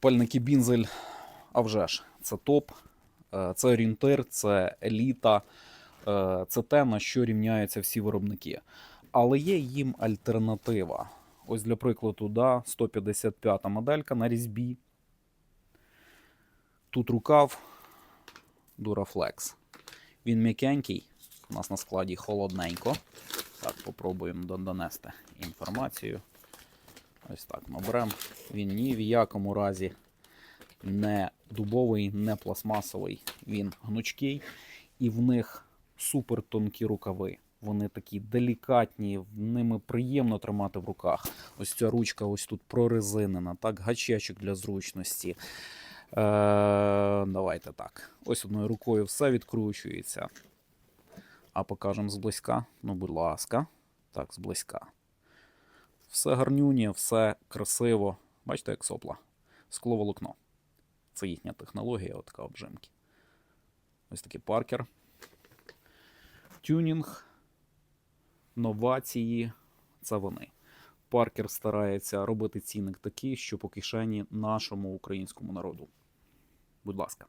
Пальники бінзель, а вже ж, це топ, е, це орієнтир, це еліта, е, це те, на що рівняються всі виробники. Але є їм альтернатива. Ось для прикладу, да, 155 моделька на різьбі. Тут рукав Duraflex. Він м'якенький. У нас на складі холодненько. Так, попробуємо донести інформацію. Ось так ми беремо. Він ні в якому разі не дубовий, не пластмасовий. Він гнучкий, і в них супер тонкі рукави. Вони такі делікатні, ними приємно тримати в руках. Ось ця ручка ось тут прорезинена, так, гачечок для зручності. Е, давайте так. Ось одною рукою все відкручується. А покажемо зблизька. Ну, будь ласка. Так, зблизька. Все гарнюнє, все красиво. Бачите, як сопла. Скловолокно. Це їхня технологія, от така обжимки. Ось такий паркер. Тюнінг, новації це вони. Паркер старається робити цінник такий, що по кишені нашому українському народу. Будь ласка.